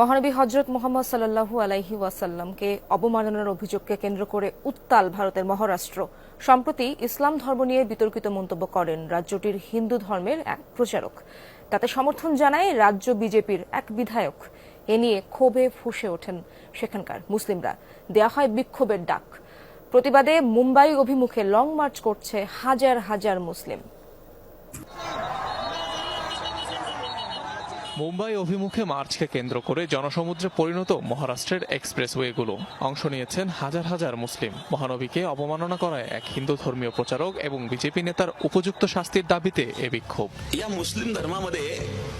মহানবী হজরত মোহাম্মদ সাল্লাহু আলাইহি ওয়াসাল্লামকে অবমাননার অভিযোগকে কেন্দ্র করে উত্তাল ভারতের মহারাষ্ট্র। সম্প্রতি ইসলাম ধর্ম নিয়ে বিতর্কিত মন্তব্য করেন রাজ্যটির হিন্দু ধর্মের এক প্রচারক। তাতে সমর্থন জানায় রাজ্য বিজেপির এক বিধায়ক। এ নিয়ে ক্ষোভে ফুঁসে ওঠেন সেখানকার মুসলিমরা। দেয়া হয় বিক্ষোভের ডাক। প্রতিবাদে মুম্বাই অভিমুখে লং মার্চ করছে হাজার হাজার মুসলিম। মুম্বাই অভিমুখে মার্চকে কেন্দ্র করে জনসমুদ্রে পরিণত মহারাষ্ট্রের এক্সপ্রেসওয়েগুলো অংশ নিয়েছেন হাজার হাজার মুসলিম মহানবীকে অবমাননা করায় এক হিন্দু ধর্মীয় প্রচারক এবং বিজেপি নেতার উপযুক্ত শাস্তির দাবিতে এ বিক্ষোভ या मुस्लिम धर्मामध्ये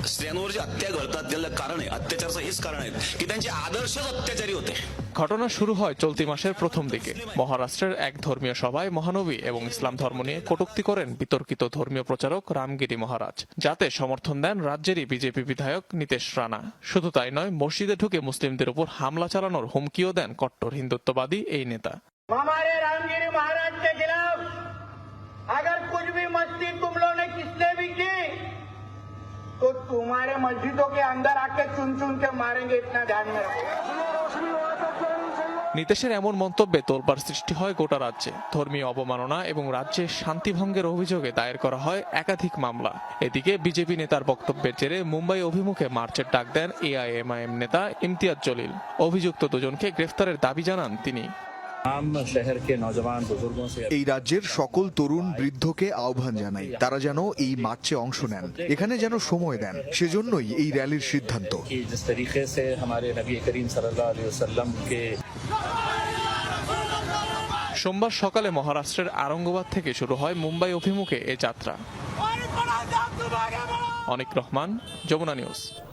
स्त्रियांवर जे हत्या घडतात त्याला कारण आहे अत्याचाराचं हेच कारण आहे की त्यांचे आदर्शच अत्याचारी होते ঘটনা শুরু হয় চলতি মাসের প্রথম দিকে মহারাষ্ট্রের এক ধর্মীয় সভায় মহানবী এবং ইসলাম ধর্ম নিয়ে কটূক্তি করেন বিতর্কিত ধর্মীয় প্রচারক রামগিরি মহারাজ যাতে সমর্থন দেন রাজ্যেরই বিজেপি বিধায়ক নীতেশ রানা শুধু তাই নয় মসজিদে ঢুকে মুসলিমদের উপর হামলা চালানোর হুমকিও দেন কট্টর হিন্দুত্ববাদী এই নেতা हमारे रामगिरी महाराज के खिलाफ अगर कुछ भी मस्ती तुम लोगों ने किसने भी की तो तुम्हारे मस्जिदों के अंदर आके चुन चुन के मारेंगे इतना ध्यान में रखो নিতেশের এমন মন্তব্যে তোলপাড় সৃষ্টি হয় গোটা রাজ্যে। ধর্মীয় অবমাননা এবং রাজ্যের শান্তিভঙ্গের অভিযোগে দায়ের করা হয় একাধিক মামলা। এদিকে বিজেপি নেতার বক্তব্যের জেরে মুম্বাই অভিমুখে মার্চের ডাক দেন এআইএমআইএম নেতা ইমতিয়াজ জলিল। অভিযুক্ত দুজনকে গ্রেফতারের দাবি জানান তিনি। এই রাজ্যের সকল তরুণ বৃদ্ধকে আহ্বান জানাই। তারা যেন এই মার্চে অংশ নেন। এখানে যেন সময় দেন। সেজন্যই এই র্যালির সিদ্ধান্ত। সোমবার সকালে মহারাষ্ট্রের আরঙ্গবাদ থেকে শুরু হয় মুম্বাই অভিমুখে এ যাত্রা। অনিক রহমান, যমুনা নিউজ।